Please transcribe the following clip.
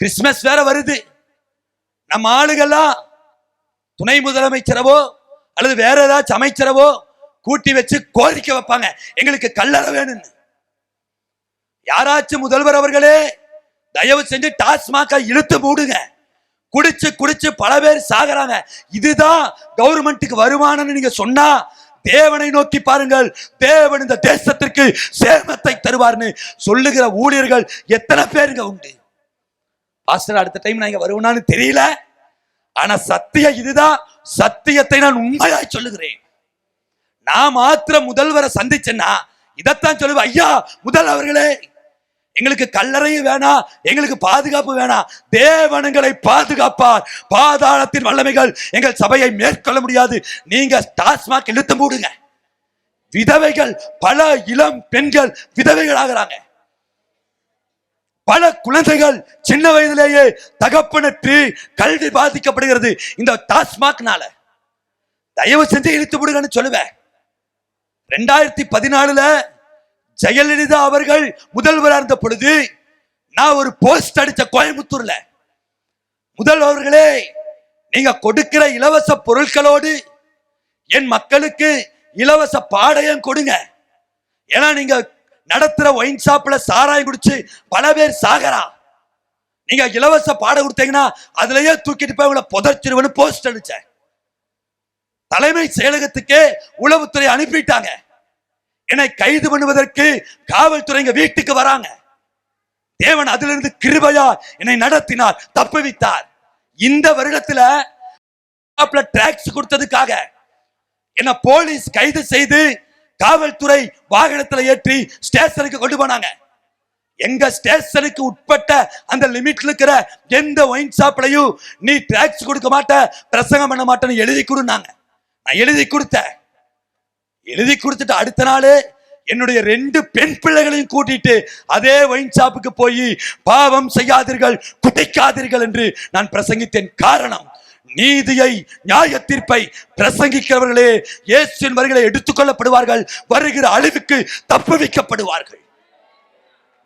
Christmas வேற வருது. நம்ம ஆளுகள்லாம் துணை முதலமைச்சரவோ அல்லது வேற ஏதாச்சும் அமைச்சரவோ கூட்டி வச்சு கோரிக்கை வைப்பாங்க. எங்களுக்கு கல்லறை வேணும்னு. யாராச்சும் முதல்வர் அவர்களே தயவு செஞ்சு டாஸ்மாக இழுத்து மூடுங்க. குடிச்சு குடிச்சு பல பேர் சாகுறாங்க. இதுதான் கவர்மெண்ட்டுக்கு வருமானம்னு நீங்க சொன்னா தேவனை நோக்கி பாருங்கள். தேவன் இந்த தேசத்திற்கு சேமத்தை தருவார்னு சொல்லுகிற ஊழியர்கள் எத்தனை பேருங்க உண்டு? பாஸ்டர் அடுத்த டைம் நான் இங்கே வருவேனான்னு தெரியல. ஆனால் சத்தியம் இதுதான். சத்தியத்தை நான் உண்மையாய் சொல்லுகிறேன். நான் மாத்திர முதல்வரை சந்திச்சேன்னா இதைத்தான் சொல்லுவேன். ஐயா முதல் அவர்களே எங்களுக்கு கல்லறையும் வேணாம் எங்களுக்கு பாதுகாப்பு வேணாம் தேவனங்களை பாதுகாப்பார். பாதாளத்தின் வல்லமைகள் எங்கள் சபையை மேற்கொள்ள முடியாது. நீங்க டாஸ்மாக் இழுத்து மூடுங்க. விதவைகள் பல இளம் பெண்கள் விதவைகள் ஆகிறாங்க பல குழந்தைகள் சின்ன வயதிலேயே தகப்பனற்று கல்வி பாதிக்கப்படுகிறது. இந்த டாஸ்மாக்னால தயவு செஞ்சு இழுத்து விடுங்கன்னு சொல்லுவேன். ரெண்டாயிரத்தி பதினாலுல ஜெயலலிதா அவர்கள் முதல்வராக இருந்த பொழுது நான் ஒரு போஸ்ட் அடிச்ச கோயம்புத்தூர்ல. முதல்வர்களே நீங்க கொடுக்கிற இலவச பொருட்களோடு என் மக்களுக்கு இலவச பாடையும் கொடுங்க. ஏன்னா நீங்க நடத்துற ஒயின் ஷாப்ல சாராயம் குடிச்சு பல பேர் சாகரா. நீங்க இலவச பாடம் கொடுத்தீங்கன்னா அதுலயே தூக்கிட்டு போய் உங்களை புதர்ச்சிருவனு போஸ்ட் அடிச்சேன். தலைமை செயலகத்துக்கே உளவுத்துறை அனுப்பிட்டாங்க. என்னை கைது பண்ணுவதற்கு காவல்துறைங்க வீட்டுக்கு வராங்க. தேவன் அதிலிருந்து கிருபையா என்னை நடத்தினார் தப்புவித்தார். இந்த வருடத்துல டாக்ஸ் கொடுத்ததுக்காக என்ன போலீஸ் கைது செய்து காவல்துறை வாகனத்துல ஏற்றி ஸ்டேஷனுக்கு கொண்டு போனாங்க. எங்க ஸ்டேஷனுக்கு உட்பட்ட அந்த லிமிட்ல இருக்கிற எந்த ஒயின் ஷாப்லையும் நீ டாக்ஸ் கொடுக்க மாட்ட பிரசங்கம் பண்ண மாட்டேன்னு எழுதி கொடுனாங்க நான் எழுதி கொடுத்தேன். எழுதி கொடுத்துட்டு அடுத்த நாள் என்னுடைய ரெண்டு பெண் பிள்ளைகளையும் கூட்டிட்டு அதே ஒயின் ஷாப்புக்கு போய் பாவம் செய்யாதீர்கள் குடிக்காதீர்கள் என்று நான் பிரசங்கித்தேன். காரணம் நீதியை நியாய தீர்ப்பை பிரசங்கிக்கிறவர்களே இயேசுவின் வருகளை எடுத்துக்கொள்ளப்படுவார்கள் வருகிற அழிவுக்கு தப்புவிக்கப்படுவார்கள்.